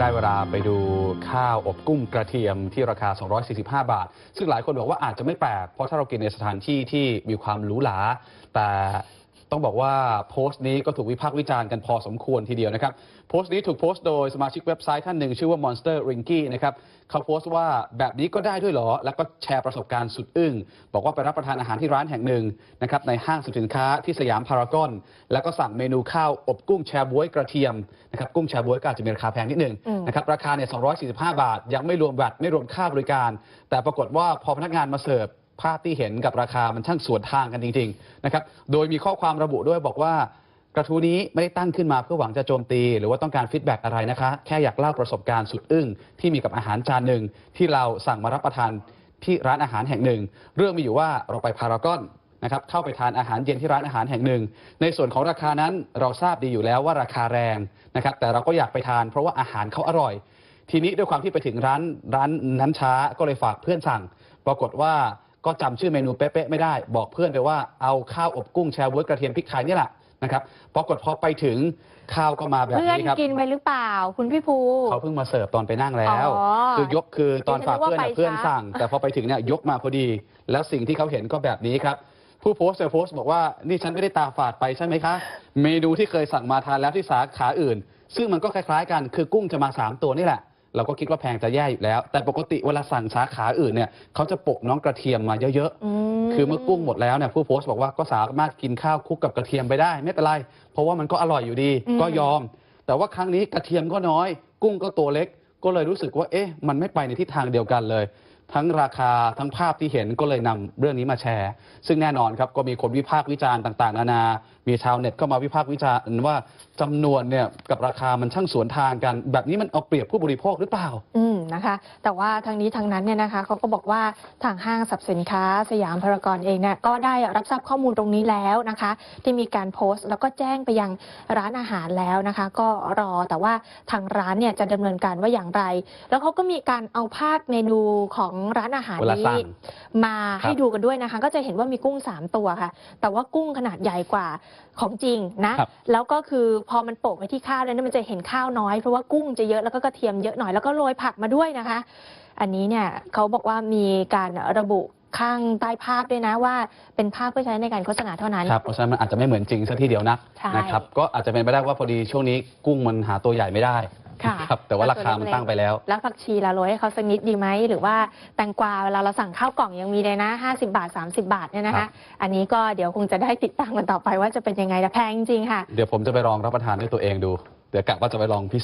ได้เวลาไปดูข้าวอบกุ้งกระเทียมที่ราคา 245 บาท ซึ่งหลายคนบอกว่าอาจจะไม่แปลก เพราะถ้าเรากินในสถานที่ที่มีความหรูหรา แต่ ต้องบอกว่าโพสต์นี้ก็ถูกวิพากษ์วิจารณ์กันพอสมควรทีเดียวนะครับ โพสต์นี้ถูกโพสต์โดยสมาชิกเว็บไซต์ท่านหนึ่งชื่อว่า Monster Rinky นะครับเขาโพสต์ว่าแบบนี้ก็ได้ด้วยเหรอ แล้วก็แชร์ประสบการณ์สุดอึ้ง บอกว่าไปรับประทานอาหารที่ร้านแห่งหนึ่งนะครับในห้างสรรพสินค้าที่สยามพารากอน แล้วก็สั่งเมนูข้าวอบกุ้งแชร์บ๊วยกระเทียมนะครับกุ้งแชร์บ๊วยก็อาจจะมีราคาแพงนิดนึงอืมนะครับราคาเนี่ย245 บาท ยังไม่รวมแวตไม่รวมค่าบริการ แต่ปรากฏว่าพอพนักงานมาเสิร์ฟ ภาพที่เห็นกับราคามันช่างสวนทางกันจริงๆนะครับ โดยมีข้อความระบุด้วยบอกว่ากระทู้นี้ไม่ได้ตั้งขึ้นมาเพื่อหวังจะโจมตี หรือว่าต้องการฟีดแบ็กอะไรนะคะ แค่อยากเล่าประสบการณ์สุดอึ้งที่มีกับอาหารจานหนึ่งที่เราสั่งมารับประทานที่ร้านอาหารแห่งหนึ่ง เรื่องมีอยู่ว่าเราไปพารากอนนะครับเข้าไปทานอาหารเย็นที่ร้านอาหารแห่งหนึ่ง ในส่วนของราคานั้นเราทราบดีอยู่แล้วว่าราคาแรงนะครับ แต่เราก็อยากไปทานเพราะว่าอาหารเขาอร่อย ทีนี้ด้วยความที่ไปถึงร้านร้านนั้นช้าก็เลยฝากเพื่อนสั่ง ปรากฏว่า ก็จำชื่อเมนูเป๊ะๆไม่ได้ บอกเพื่อนไปว่าเอาข้าวอบกุ้งแชร์บ๊วยกระเทียมพริกไทยนี่แหละนะครับปรากฏพอไปถึงข้าวก็มาแบบเพื่อนนี้ครับกินไปหรือเปล่า คุณพี่ภูเขาเพิ่งมาเสิร์ฟตอนไปนั่งแล้วอ๋อคือยกคือตอนฝากเพื่อนดิฉันนึกว่าไปน่ะเพื่อนช้าสั่ง แต่พอไปถึงเนี่ยยกมาพอดี แล้วสิ่งที่เขาเห็นก็แบบนี้ครับผู้โพสต์เนี่ยโพสต์บอกว่านี่ฉันไม่ได้ตาฝาดไปใช่ไหมคะ เมนูที่เคยสั่งมาทานแล้วที่สาขาอื่น ซึ่งมันก็คล้ายๆกันคือกุ้งจะมาสามตัวนี่แหละ เราก็คิดว่าแพงจะแย่อยู่แล้ว แต่ปกติเวลาสั่งสาขาอื่นเนี่ยเขาจะโปะน้องกระเทียมมาเยอะอืมๆคือเมื่อกุ้งหมดแล้วเนี่ยผู้โพสต์บอกว่าก็สามารถกินข้าวคลุกกับกระเทียมไปได้ ไม่เป็นไร เพราะว่ามันก็อร่อยอยู่ดีอืมก็ยอม แต่ว่าครั้งนี้กระเทียมก็น้อย กุ้งก็ตัวเล็ก ก็เลยรู้สึกว่าเอ๊ะมันไม่ไปในทิศทางเดียวกันเลย ทั้งราคาทั้งภาพที่เห็นก็เลยนำเรื่องนี้มาแชร์ ซึ่งแน่นอนครับก็มีคนวิพากษ์วิจารณ์ต่างๆนานา มีชาวเน็ตก็มาวิพากษ์วิจารณ์ว่าจำนวนเนี่ยกับราคามันช่างสวนทางกัน แบบนี้มันเอาเปรียบผู้บริโภคหรือเปล่าอื นะคะ แต่ว่าทางนี้ทางนั้นเนี่ยนะคะเขาก็บอกว่าทางห้างสรรพสินค้าสยามพารากอนเองเนี่ยก็ได้รับทราบข้อมูลตรงนี้แล้วนะคะ ที่มีการโพสต์ แล้วก็แจ้งไปยังร้านอาหารแล้วนะคะ ก็รอแต่ว่าทางร้านเนี่ยจะดำเนินการว่าอย่างไร แล้วเขาก็มีการเอาภาพเมนูของร้านอาหารเวลาสั่นี้งมาให้ดูกันด้วยนะคะ ก็จะเห็นว่ามีกุ้ง 3 ตัวค่ะ แต่ว่ากุ้งขนาดใหญ่กว่าของจริงนะครับแล้วก็คือพอมันโปะไว้ที่ข้าวแล้วเนี่ยมันจะเห็นข้าวน้อยเพราะว่ากุ้งจะเยอะแล้วก็กระเทียมเยอะหน่อยแล้วก็โรยผักมาด้วยนะคะ อันนี้เนี่ยเขาบอกว่ามีการระบุข้างใต้ภาพด้วยนะว่าเป็นภาพเพื่อใช้ในการโฆษณาเท่านั้น ครับ เพราะฉะนั้นมันอาจจะไม่เหมือนจริงซะทีเดียวนักใช่นะครับ ก็อาจจะเป็นไปได้ว่าพอดีช่วงนี้กุ้งมันหาตัวใหญ่ไม่ได้ค่ะครับแต่ว่าราคามันตั้งไปแล้ว แล้วผักชีละโรยให้เขาสักนิดดีไหม หรือว่าแตงกวาเวลาเราสั่งข้าวกล่องยังมีเลยนะ 50 บาท 30 บาทเนี่ยนะครัคะบอันนี้ก็เดี๋ยวคงจะได้ติดตามกันต่อไปว่าจะเป็นยังไงแต่แพงจริงๆค่ะ เดี๋ยวผมจะไปลองรับประทานด้วยตัวเองดู เดี๋ยวกะว่าจะไปลองพิ